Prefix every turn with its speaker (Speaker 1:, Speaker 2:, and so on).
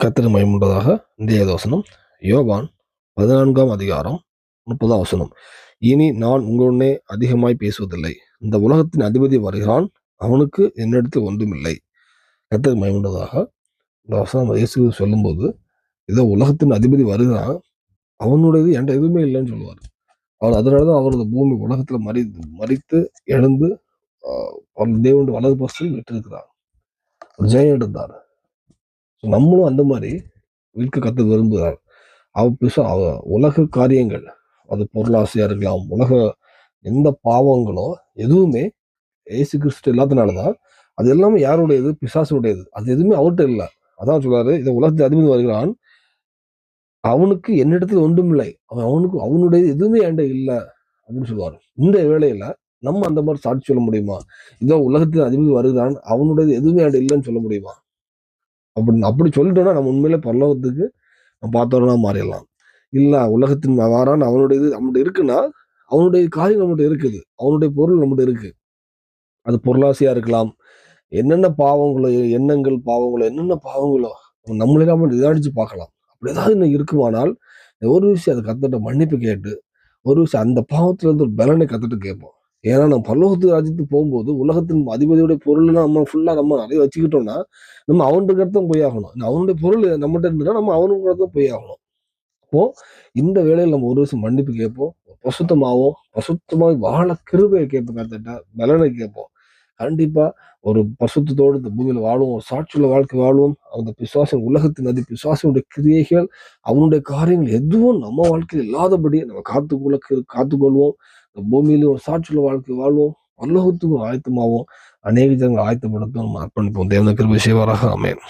Speaker 1: கர்த்தர் மயமுண்டதாக இந்திய தோசனம் யோவான் பதினான்காம் அதிகாரம் முப்பதாம் வசனம். இனி நான் உங்களுடனே அதிகமாய் பேசுவதில்லை. இந்த உலகத்தின் அதிபதி வருகிறான் அவனுக்கு என்னிடத்தில் ஒன்றுமில்லை. கர்த்தர் மயமுண்டதாக இந்த வசனம் இயேசு சொல்லும்போது இதோ உலகத்தின் அதிபதி வருகிறான் அவனுடையது என்கிட்ட எதுவுமே இல்லைன்னு சொல்லுவார். அவர் அதனால தான் அவரது பூமி உலகத்தில் மறி மறித்து எழுந்து ஆஹ் தேவனுடைய வலது பசத்தில் விட்டிருக்கிறார். ஜெயம் எடுத்தார். ஸோ நம்மளும் அந்த மாதிரி விற்க கற்று விரும்புகிறார். அவ பிச அவ உலக காரியங்கள் அது பொருளாசையாக இருக்கலாம் உலக எந்த பாவங்களோ எதுவுமே ஏசு கிறிஸ்து இல்லாதனாலதான் அது எல்லாமே யாருடையது? பிசாசுடையது. அது எதுவுமே அவர்கிட்ட இல்லை. அதான் சொல்றாரு இதை உலகத்தை அதிபதி வருகிறான். அவனுக்கு என்னிடத்துல ஒன்றும் இல்லை. அவன் அவனுக்கு அவனுடைய எதுவுமே என்கிட்ட இல்லை. அப்படின்னு சொல்லுவார். இந்த வேலையில் நம்ம அந்த மாதிரி சாட்சி சொல்ல முடியுமா? இதோ உலகத்தில் அதிபதி வருகிறான் அவனுடையது எதுவுமே என்கிட்ட இல்லைன்னு சொல்ல முடியுமா? அப்படி அப்படி சொல்லிட்டோன்னா நம்ம உண்மையில பரலோகத்துக்கு நம்ம பார்த்தோன்னா மாறிடலாம். இல்லை உலகத்தின் வாரான் அவனுடைய இது நம்மகிட்ட இருக்குன்னா அவனுடைய காரியம் நம்மகிட்ட இருக்குது. அவனுடைய பொருள் நம்மகிட்ட இருக்கு. அது பொருளாசையாக இருக்கலாம். என்னென்ன பாவங்களோ எண்ணங்கள் பாவங்களோ என்னென்ன பாவங்களோ நம்மளே நம்ம நிதானிச்சு பார்க்கலாம். அப்படி ஏதாவது இன்னும் இருக்குமானால் ஒரு விஷயம் அதை கத்துட்ட மன்னிப்பு கேட்டு ஒரு விஷயம் அந்த பாவத்துல இருந்து ஒரு பலனை கத்துட்டு கேட்போம். ஏன்னா நம்ம பல்லோகத்து ராஜ்யத்துக்கு போகும்போது உலகத்தின் அதிபதியுடைய பொருள் நம்ம ஃபுல்லா நம்ம நிறைய வச்சுக்கிட்டோம்னா நம்ம அவனுக்கு தான் போய் ஆகணும். அவனுடைய பொருள் நம்மகிட்ட இருந்ததுன்னா நம்ம அவனுக்கு தான் போய் ஆகணும். அப்போ இந்த வேலையில் நம்ம ஒரு வருஷம் மன்னிப்பு கேட்போம். பசுத்தமாகவும் பசுத்தமாக வாழ கிருபையை கேட்போம் கத்துட்ட பலனை கேட்போம். கண்டிப்பா ஒரு பசுத்தோடு இந்த பூமியில் வாழ்வோம் ஒரு சாட்சியுள்ள வாழ்க்கை வாழ்வோம். அந்த பிசுவாசன் உலகத்தின் அதி பிசுவாசனுடைய கிரியைகள் அவனுடைய காரியங்கள் எதுவும் நம்ம வாழ்க்கையில் இல்லாதபடி நம்ம காத்துக்குள்ள காத்துக்கொள்வோம் இந்த பூமியிலும் ஒரு சாட்சியுள்ள வாழ்க்கை வாழ்வோம். பல்லோகத்துக்கும் ஆயத்தமாகவும் அநேக ஜனங்கள் ஆயத்தப்படுத்தும் நம்ம அர்ப்பணிப்போம். தேவன கிருபை செய்வாராக. அமேன்